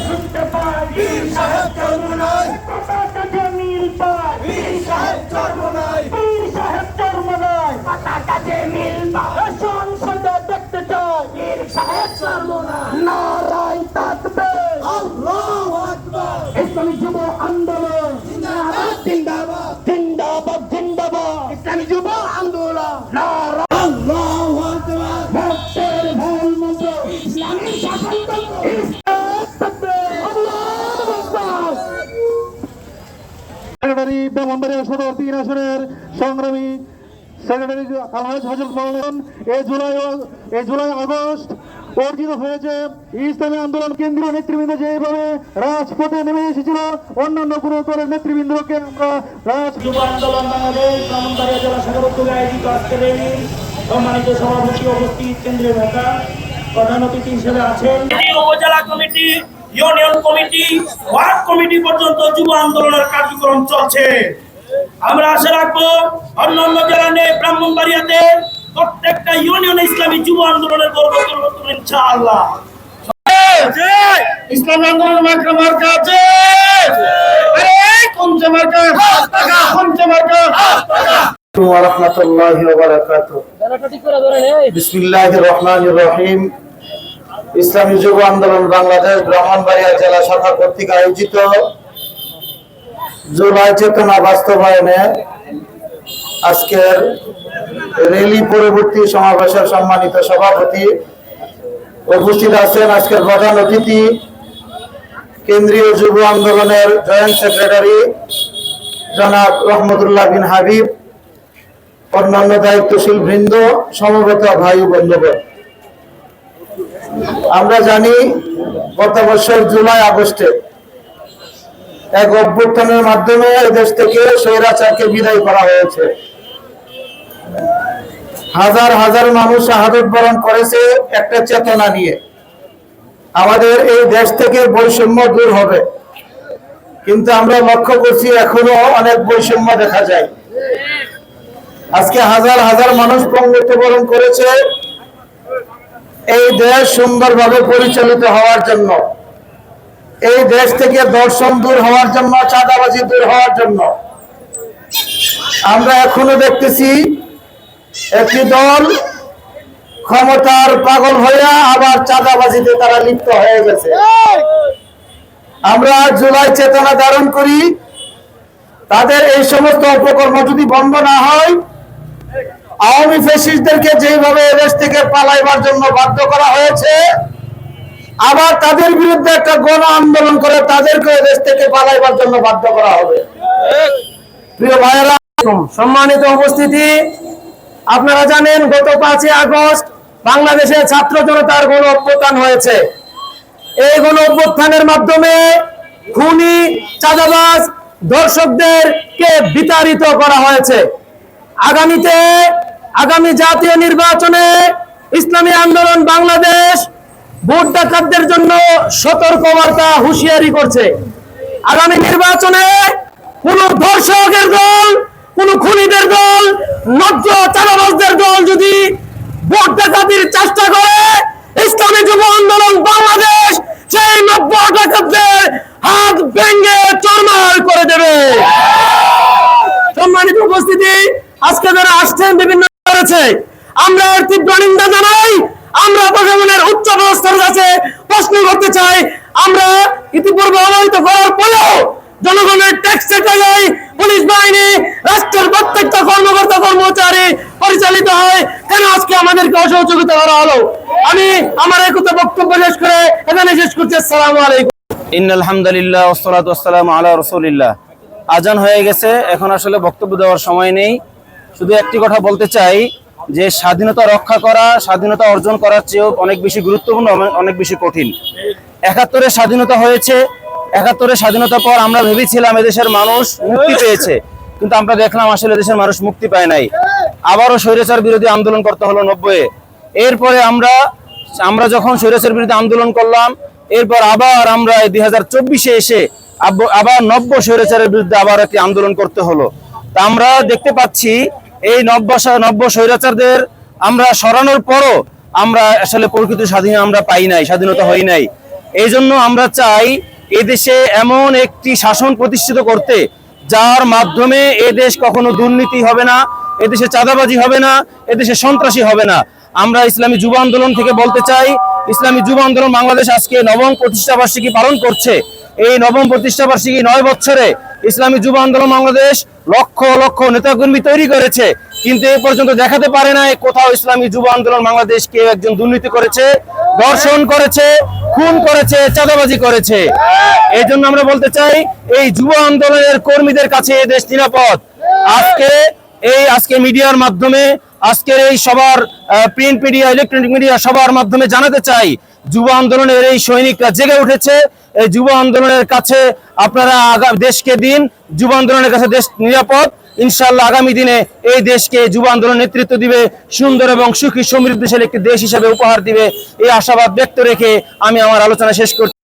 শুনতে পায় সাহেব চরমনাই ব্রাহ্মণবাড়িয়া সদর তিন আসনের সংগ্রামী সেক্রেটারি আলহাজ হাজর মাওলান এই জুলাই ও- এই জুলাই আগস্ট অর্জিত হয়েছে ইসলামী আন্দোলন কেন্দ্রীয় নেতৃবৃন্দ যেভাবে রাজপথে নেমে এসেছিল অন্যান্য কোনো দলের নেতৃবৃন্দকে আমরা রাজ যুব আন্দোলন বাংলাদেশ ব্রাহ্মণবাড়িয়া জেলা শাখার উদ্যোগে আয়োজিত আজকের এই সম্মানিত সভাপতি উপস্থিত কেন্দ্রীয় নেতা প্রধান অতিথি হিসেবে আছেন। উপজেলা committee union committee ward committee পর্যন্ত যুব আন্দোলনের কার্যক্রম চলছে। আমরা আশা রাখব অন্য অন্য জেলা নেই ব্রাহ্মণবাড়িয়াতে প্রত্যেকটা ইউনিয়ন ইসলামী যুব আন্দোলনের গর্ব করব ইনশাআল্লাহ। ইসলামী আন্দোলন মার্কা মার্কা আছে। রহিম। ইসলামী যুব আন্দোলন বাংলাদেশ ব্রাহ্মণবাড়িয়া জেলা শাখা কর্তৃক আয়োজিত জুলাই চেতনা বাস্তবায়নে আজকের রেলি পরবর্তী সমাবেশের সম্মানিত সভাপতি উপস্থিত আছেন আজকের প্রধান অতিথি, কেন্দ্রীয় যুব আন্দোলনের জয়েন্ট সেক্রেটারি জনাব রহমতুল্লাহ বিন হাবিব, অন্যান্য দায়িত্বশীল বৃন্দ, সমবেত ভাই ও বন্ধুগণ। আমরা জানি, গত বছর জুলাই আগস্টে এক অভ্যুত্থানের মাধ্যমে দেশ থেকে স্বৈরাচারকে বিদায় করা হয়েছে। হাজার হাজার মানুষ শাহাদত বরণ করেছে একটা চেতনা নিয়ে। আমাদের এই দেশ থেকে বৈষম্য দূর হবে। কিন্তু আমরা লক্ষ্য করছি এখনও অনেক বৈষম্য দেখা যায়। আজকে হাজার হাজার মানুষ মৃত্যুবরণ করেছে। এই দেশ সুন্দরভাবে পরিচালিত হওয়ার জন্য। এই দেশ থেকে দর্শন দূর হওয়ার জন্য, চাঁদাবাজি দূর হওয়ার জন্য। আমরা এখনও দেখতেছি একটি দল ক্ষমতার পাগল হইয়া আবার চাঁদাবাজিতে তারা লিপ্ত হয়ে গেছে। আমরা জুলাই চেতনা ধারণ করি, তাদের এই সমস্ত অপকর্ম যদি বন্ধ না হয়, আওয়ামী ফেসিস্টদেরকে যেভাবে দেশ থেকে পালাইবার জন্য বাধ্য করা হয়েছে আবার তাদের বিরুদ্ধে একটা গণ আন্দোলন করে তাদেরকে দেশ থেকে পালাইবার জন্য বাধ্য করা হবে। প্রিয় ভাইয়েরা, সম্মানিত উপস্থিতি, আপনারা জানেন গত পাঁচই আগস্ট বাংলাদেশে ছাত্র জনতার গণ অভ্যুত্থান হয়েছে। এই গণ অভ্যুত্থানের মাধ্যমে খুনি, চাঁদাবাজ দর্শকদেরকে বিতাড়িত করা হয়েছে। আগামীতে আগামী জাতীয় নির্বাচনে ইসলামী আন্দোলন বাংলাদেশ ভোট ডাকাতদের জন্য সতর্ক বার্তা হুঁশিয়ারি করছে। আগামী নির্বাচনে কোন ধর্ষকের দল, কোন খুনিদের দল নজ্জ চালাবাজদের দল যদি ভোট ডাকাতির চেষ্টা করে, ইসলামী যুব আন্দোলন বাংলাদেশ সেই নব্য ডাকাতদের হাত ভেঙে চরমার করে দেবে। সম্মানিত উপস্থিতি, আজকে যারা আসছেন, বিভিন্ন করেছে, আমরা তীব্র নিন্দা জানাই। আমরা প্রশাসনের উচ্চ ব্যবস্থার কাছে প্রশ্ন করতে চাই, আমরা ইতিপূর্বে অবহিত করার পরেও জনগণের ট্যাক্সের টাকায় পুলিশ বাহিনী, রাষ্ট্রের প্রত্যেকটা কর্মকর্তা কর্মচারী পরিচালিত হয়। কেন আজকে আমাদেরকে অসহযোগিতা করা হলো? আমি আমার এই কথা বক্তব্য শেষ করে এখানে শেষ করছি। আসসালামু আলাইকুম। ইন আলহামদুলিল্লাহ ওসলাত ওসালাম আলা রসুলিল্লাহ। আজান হয়ে গেছে, এখন আসলে বক্তব্য দেওয়ার সময় নেই। শুধু একটি কথা বলতে চাই যে স্বাধীনতা রক্ষা করা, স্বাধীনতা অর্জন করার চেয়েও অনেক বেশি গুরুত্বপূর্ণ অনেক বেশি কঠিন। একাত্তরের স্বাধীনতা হয়েছে একাত্তরের স্বাধীনতার পর আমরা ভেবেছিলাম এদেশের মানুষ মুক্তি পেয়েছে, কিন্তু আমরা দেখলাম আসলে দেশের মানুষ মুক্তি পায় নাই। আবারও স্বৈরাচার বিরোধী আন্দোলন করতে হলো নব্বইয়ে। এরপরে আমরা আমরা যখন স্বৈরাচার বিরুদ্ধে আন্দোলন করলাম, এরপর আবার আমরা দুই হাজার চব্বিশে এসে আব- আবার নব্য স্বৈরাচারের বিরুদ্ধে আবার একটি আন্দোলন করতে হলো। তা আমরা দেখতে পাচ্ছি এই নব্য নব্য স্বৈরাচারদের আমরা সরানোর পরও আমরা আসলে প্রকৃত স্বাধীন আমরা পাই নাই, স্বাধীনতা হই নাই। এই জন্য আমরা চাই এদেশে এমন একটি শাসন প্রতিষ্ঠিত করতে, যার মাধ্যমে এদেশ কখনো দুর্নীতি হবে না এদেশে চাঁদাবাজি হবে না এদেশে সন্ত্রাসী হবে না। আমরা ইসলামী যুব আন্দোলন থেকে বলতে চাই, ইসলামী যুব আন্দোলন বাংলাদেশ আজকে নবম প্রতিষ্ঠা বার্ষিকী পালন করছে। এই নবম প্রতিষ্ঠা বার্ষিকী নয় বছরে ইসলামী যুব আন্দোলন বাংলাদেশ লক্ষ লক্ষ নেতাকর্মী তৈরি করেছে, কিন্তু এ পর্যন্ত দেখাতে পারে না কোথাও ইসলামী যুব আন্দোলন বাংলাদেশ কেউ একজন দুর্নীতি করেছে, দর্শন করেছে, খুন করেছে, চাঁদাবাজি করেছে। এই জন্য আমরা বলতে চাই, এই যুব আন্দোলনের কর্মীদের কাছে এ দেশ নিরাপদ। আজকে এই, আজকে মিডিয়ার মাধ্যমে, আজকের এই সবার প্রিন্ট মিডিয়া ইলেকট্রনিক মিডিয়া সবার মাধ্যমে জানাতে চাই, যুব আন্দোলনের এই সৈনিকরা জেগে উঠেছে, এই যুব আন্দোলনের কাছে আপনারা দেশকে দিন, যুব আন্দোলনের কাছে দেশ নিরাপদ। ইনশাল্লাহ আগামী দিনে এই দেশকে যুব আন্দোলন নেতৃত্ব দিবে, সুন্দর এবং সুখী সমৃদ্ধশালী একটি দেশ হিসেবে উপহার দিবে। এই আশাবাদ ব্যক্ত রেখে আমি আমার আলোচনা শেষ করছি।